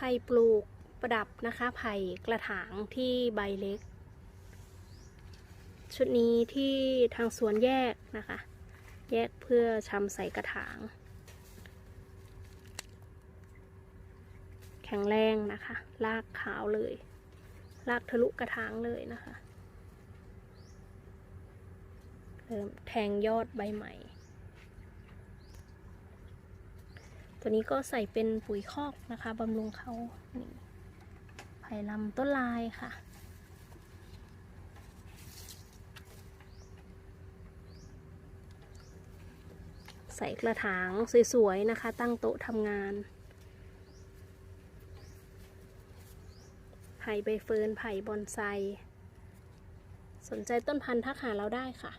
ไผ่ปลูกประดับนะคะ ไผ่กระถางที่ใบเล็ก ชุดนี้ที่ทางสวนแยกนะคะ แยกเพื่อชำใส่กระถาง แข็งแรงนะคะลากขาวเลยลากทะลุกระถางเลยนะคะเริ่มแทงยอดใบใหม่ ตัวนี้ก็ใส่เป็นปุ๋ยคอกนะคะบำรุงเขานี่ไผ่ลำต้นลายค่ะ ใส่กระถางสวยๆนะคะ ตั้งโต๊ะทำงานไผ่ใบเฟิร์นไผ่บอนไซ สนใจต้นพันธุ์ทักหาเราได้ค่ะ